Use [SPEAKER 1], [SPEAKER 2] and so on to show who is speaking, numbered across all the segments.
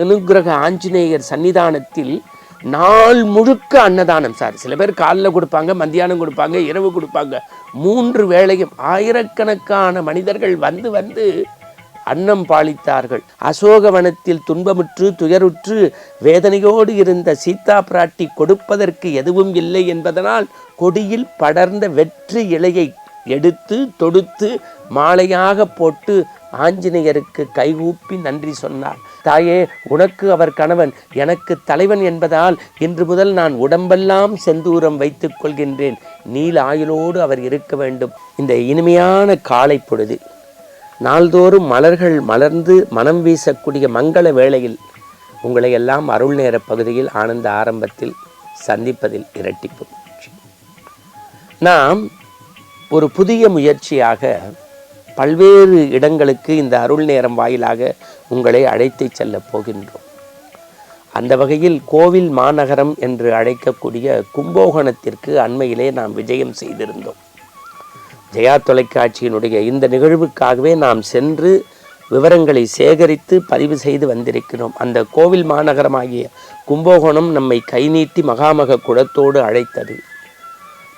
[SPEAKER 1] அனுக்கிரக ஆஞ்சநேயர் சன்னிதானத்தில் நாள் முழுக்க அன்னதானம். சார் சில பேர் காலைல கொடுப்பாங்க மத்தியானம் கொடுப்பாங்க இரவு கொடுப்பாங்க. மூன்று வேளையும் ஆயிரக்கணக்கான மனிதர்கள் வந்து வந்து அன்னம் பாலித்தார்கள். அசோகவனத்தில் துன்பமுற்று துயருற்று வேதனையோடு இருந்த சீதா பிராட்டி கொடுப்பதற்கு எதுவும் இல்லை என்பதனால் கொடியில் படர்ந்த வெற்றி இலையை எடுத்து தொடுத்து மாலையாக போட்டு ஆஞ்சநேயருக்கு கைகூப்பி நன்றி சொன்னார். தாயே உனக்கு அவர் கணவன் எனக்கு தலைவன் என்பதால் இன்று முதல் நான் உடம்பெல்லாம் செந்தூரம் வைத்துக் கொள்கின்றேன். நீல ஆயுளோடு அவர் இருக்க வேண்டும். இந்த இனிமையான காலை பொழுது நாள்தோறும் மலர்கள் மலர்ந்து மனம் வீசக்கூடிய மங்கள வேளையில் உங்களை எல்லாம் அருள் நேர பகுதியில் ஆனந்த ஆரம்பத்தில் சந்திப்பதில் இரட்டிப்பு. நாம் ஒரு புதிய முயற்சியாக பல்வேறு இடங்களுக்கு இந்த அருள் நேரம் வாயிலாக உங்களை அழைத்துச் செல்லப் போகின்றோம். அந்த வகையில் கோவில் மாநகரம் என்று அழைக்கக்கூடிய கும்பகோணத்திற்கு அண்மையிலே நாம் விஜயம் செய்திருந்தோம். ஜெயா தொலைக்காட்சியினுடைய இந்த நிகழ்வுக்காகவே நாம் சென்று விவரங்களை சேகரித்து பதிவு செய்து வந்திருக்கிறோம். அந்த கோவில் மாநகரமாகிய கும்பகோணம் நம்மை கைநீட்டி மகாமக குளத்தோடு அழைத்தது.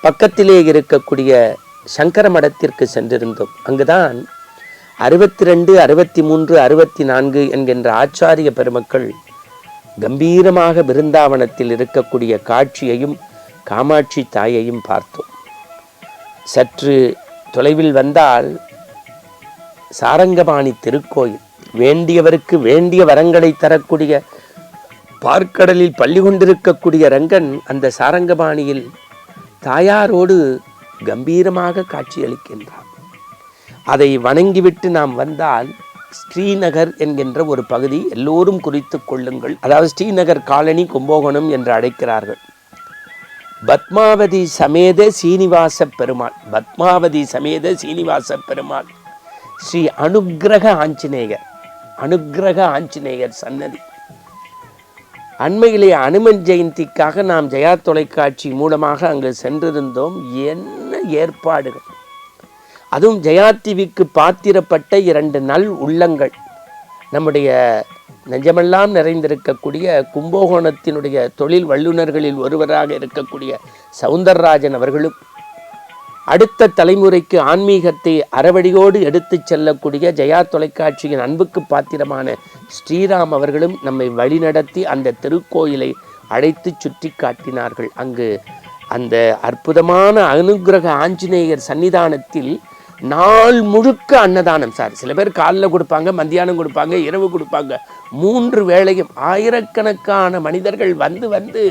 [SPEAKER 1] பக்கத்திலே இருக்கக்கூடிய சங்கர மடத்திற்கு சென்றிருந்தோம். அங்குதான் அறுபத்தி ரெண்டு அறுபத்தி மூன்று அறுபத்தி நான்கு என்கின்ற ஆச்சாரிய பெருமக்கள் கம்பீரமாக பிருந்தாவனத்தில் இருக்கக்கூடிய காட்சியையும் காமாட்சி தாயையும் பார்த்தோம். சற்று தொலைவில் வந்தால் சாரங்கபாணி திருக்கோயில் வேண்டியவருக்கு வேண்டிய வரங்களை தரக்கூடிய பார்க்கடலில் பள்ளி கொண்டிருக்கக்கூடிய ரங்கன் அந்த சாரங்கபாணியில் தாயாரோடு கம்பீரமாக காட்சியளிக்கின்றார். அதை வணங்கிவிட்டு நாம் வந்தால் ஸ்ரீநகர் என்கின்ற ஒரு பகுதி எல்லோரும் குறித்து கொள்ளுங்கள். அதாவது ஸ்ரீநகர் காலனி கும்பகோணம் என்று அழைக்கிறார்கள். பத்மாவதி சமேத சீனிவாச பெருமாள். பத்மாவதி சமேத சீனிவாச பெருமாள். ஸ்ரீ அனுக்கிரக ஆஞ்சநேயர். அனுக்கிரக ஆஞ்சநேயர் சன்னதி. அண்மையிலே அனுமன் ஜெயந்திக்காக நாம் ஜெயா தொலைக்காட்சி மூலமாக அங்கு சென்றிருந்தோம். என்ன ஏற்பாடுகள். அதுவும் ஜெயா டிவிக்கு பாத்திரப்பட்ட இரண்டு நல் உள்ளங்கள். நம்முடைய நெஞ்சமெல்லாம் நிறைந்திருக்கக்கூடிய கும்பகோணத்தினுடைய தொழில் வல்லுநர்களில் ஒருவராக இருக்கக்கூடிய சவுந்தரராஜன் அவர்களும் அடுத்த தலைமுறைக்கு ஆன்மீகத்தை அறவழியோடு எடுத்துச் செல்லக்கூடிய ஜெயா தொலைக்காட்சியின் அன்புக்கு பாத்திரமான ஸ்ரீராம் அவர்களும் நம்மை வழிநடத்தி அந்த திருக்கோயிலை அழைத்து சுற்றி காட்டினார்கள். அங்கு அந்த அற்புதமான அனுக்கிரக ஆஞ்சநேயர் சன்னிதானத்தில் நாள் முழுக்க அன்னதானம். சார் சில பேர் காலில் கொடுப்பாங்க மத்தியானம் கொடுப்பாங்க இரவு கொடுப்பாங்க. மூன்று வேளையும் ஆயிரக்கணக்கான மனிதர்கள் வந்து வந்து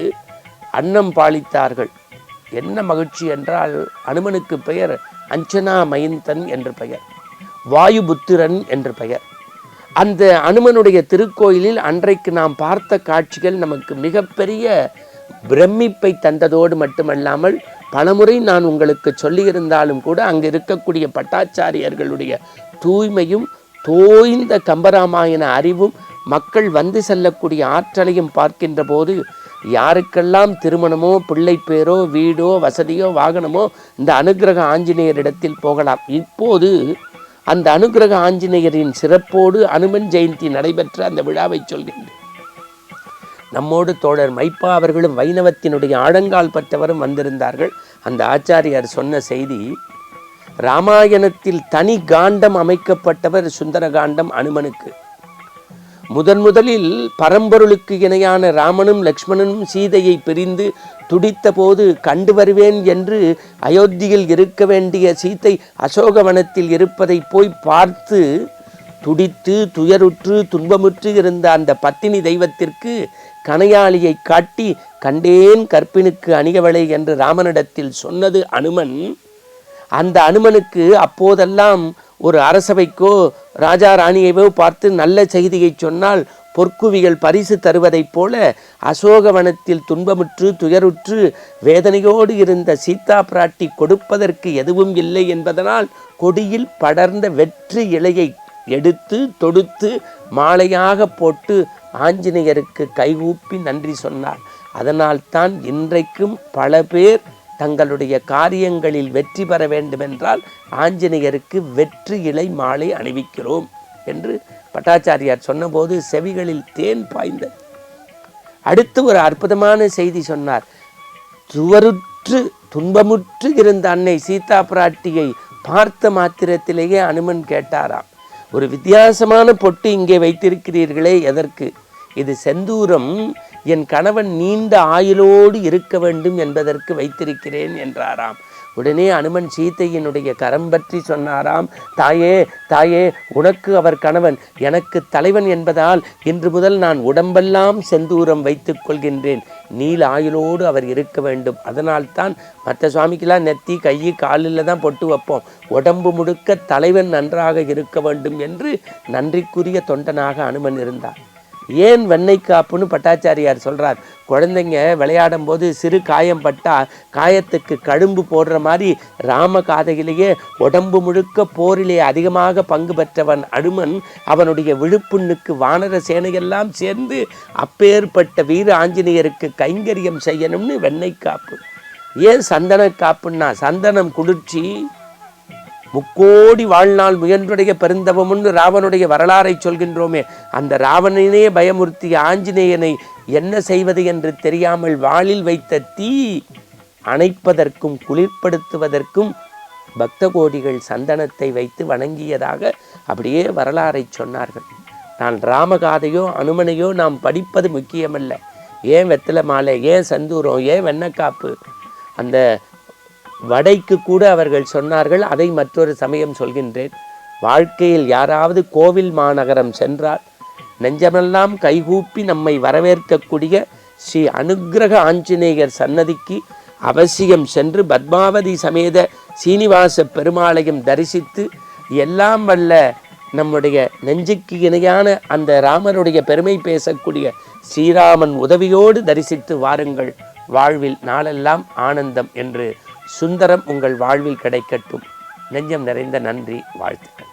[SPEAKER 1] அன்னம் பாலித்தார்கள். என்ன மகிழ்ச்சி என்றால் அனுமனுக்கு பெயர் அஞ்சனா மயந்தன் என்று பெயர் வாயுபுத்திரன் என்று பெயர். அந்த அனுமனுடைய திருக்கோயிலில் அன்றைக்கு நாம் பார்த்த காட்சிகள் நமக்கு மிகப்பெரிய பிரமிப்பை தந்ததோடு மட்டுமல்லாமல் பலமுறை நான் உங்களுக்கு சொல்லியிருந்தாலும் கூட அங்கு இருக்கக்கூடிய பட்டாச்சாரியர்களுடைய தூய்மையும் தோய்ந்த கம்பராமாயண அறிவும் மக்கள் வந்து செல்லக்கூடிய ஆற்றலையும் பார்க்கின்ற போது யாருக்கெல்லாம் திருமணமோ பிள்ளை பேரோ வீடோ வசதியோ வாகனமோ இந்த அனுக்கிரக ஆஞ்சநேயரிடத்தில் போகலாம். இப்போது அந்த அனுக்கிரக ஆஞ்சநேயரின் சிறப்போடு அனுமன் ஜெயந்தி நடைபெற்ற அந்த விழாவை சொல்கின்றேன். நம்மோடு தோழர் மைப்பா அவர்களும் வைணவத்தினுடைய ஆழங்கால் பற்றவரும் வந்திருந்தார்கள். அந்த ஆச்சாரியார் சொன்ன செய்தி ராமாயணத்தில் தனி காண்டம் அமைக்கப்பட்டவர் சுந்தரகாண்டம் அனுமனுக்கு. முதன் முதலில் பரம்பொருளுக்கு இணையான ராமனும் லக்ஷ்மணனும் சீதையை பிரிந்து துடித்த போது கண்டு வருவேன் என்று அயோத்தியில் இருக்க வேண்டிய சீத்தை அசோகவனத்தில் இருப்பதை போய் பார்த்து துடித்து துயருற்று துன்பமுற்று இருந்த அந்த பத்தினி தெய்வத்திற்கு கணையாளியை காட்டி கண்டேன் கற்பினுக்கு அணிகவளை என்று ராமனிடத்தில் சொன்னது அனுமன். அந்த அனுமனுக்கு அப்போதெல்லாம் ஒரு அரசவைக்கோ ராஜா ராணியைவோ பார்த்து நல்ல செய்தியை சொன்னால் பொற்குவிகள் பரிசு தருவதைப் போல அசோகவனத்தில் துன்பமுற்று துயருற்று வேதனையோடு இருந்த சீதா பிராட்டி கொடுப்பதற்கு எதுவும் இல்லை என்பதனால் கொடியில் படர்ந்த வெற்றி இலையை எடுத்து தொடுத்து மாலையாக போட்டு ஆஞ்சநேயருக்கு கைகூப்பி நன்றி சொன்னார். அதனால்தான் இன்றைக்கும் பல பேர் தங்களுடைய காரியங்களில் வெற்றி பெற வேண்டுமென்றால் ஆஞ்சநேயருக்கு வெற்றி இலை மாலை அணிவிக்கிறோம் என்று பட்டாச்சாரியார் சொன்னபோது செவிகளில் தேன் பாய்ந்த அடுத்து ஒரு அற்புதமான செய்தி சொன்னார். துவருற்று துன்பமுற்று இருந்த அன்னை சீதா பிராட்டியை பார்த்த மாத்திரத்திலேயே அனுமன் கேட்டாராம். ஒரு வித்தியாசமான பொட்டு இங்கே வைத்திருக்கிறீர்களே எதற்கு? இது செந்தூரம். என் கணவன் நீண்ட ஆயுளோடு இருக்க வேண்டும் என்பதற்கு வைத்திருக்கிறேன் என்றாராம். உடனே அனுமன் சீதையினுடைய கரம் பற்றி சொன்னாராம் தாயே தாயே உனக்கு அவர் கணவன் எனக்கு தலைவன் என்பதால் இன்று முதல் நான் உடம்பெல்லாம் செந்தூரம் வைத்துக் கொள்கின்றேன். நீல ஆயுளோடு அவர் இருக்க வேண்டும். அதனால்தான் மற்ற சுவாமிக்கெல்லாம் நெத்தி கை காலில் தான் பொட்டு வைப்போம். உடம்பு முழுக்க தலைவன் நன்றாக இருக்க வேண்டும் என்று நன்றிக்குரிய தொண்டனாக அனுமன் இருந்தார் ஏன் வெண்ணெய் காப்புன்னு பட்டாச்சாரியார் சொல்கிறார் குழந்தைங்க விளையாடும் போது சிறு காயம் பட்டா காயத்துக்கு கடும்பு போடுற மாதிரி ராம காதையிலேயே உடம்பு முழுக்க போரிலே அதிகமாக பங்கு பெற்றவன் அனுமன் அவனுடைய விழுப்புண்ணுக்கு வானர சேனையெல்லாம் சேர்ந்து அப்பேற்பட்ட வீர ஆஞ்சநேயருக்கு கைங்கரியம் செய்யணும்னு வெண்ணெய் காப்பு. ஏன் சந்தன காப்புன்னா சந்தனம் குளிர்ச்சி முக்கோடி வாழ்நாள் முயன்றுடைய பெருந்தவமுன்னு ராவனுடைய வரலாறை சொல்கின்றோமே அந்த ராவணனே பயமுறுத்திய ஆஞ்சநேயனை என்ன செய்வது என்று தெரியாமல் வாளில் வைத்த தீ அணைப்பதற்கும் குளிர்படுத்துவதற்கும் பக்த கோடிகள் சந்தனத்தை வைத்து வணங்கியதாக அப்படியே வரலாறை சொன்னார்கள். நான் ராமகாதையோ அனுமனையோ நாம் படிப்பது முக்கியமல்ல. ஏன் வெத்தலை மாலை ஏன் சந்தூரம் ஏன் வெண்ணக்காப்பு அந்த வடைக்கு கூட அவர்கள் சொன்னார்கள் அதை மற்றொரு சமயம் சொல்கின்றேன். வாழ்க்கையில் யாராவது கோவில் மாநகரம் சென்றால் நெஞ்சமெல்லாம் கைகூப்பி நம்மை வரவேற்கக்கூடிய ஸ்ரீ அனுக்கிரக ஆஞ்சநேயர் சன்னதிக்கு அவசியம் சென்று பத்மாவதி சமேத சீனிவாச பெருமாளையும் தரிசித்து எல்லாம் வல்ல நம்முடைய நெஞ்சுக்கு இணையான அந்த ராமனுடைய பெருமை பேசக்கூடிய ஸ்ரீராமன் உதவியோடு தரிசித்து வாருங்கள். வாழ்வில் நாளெல்லாம் ஆனந்தம் என்று சுந்தரம் உங்கள் வாழ்வில் கிடைக்கட்டும். நெஞ்சம் நிறைந்த நன்றி வாழ்த்துக்கள்.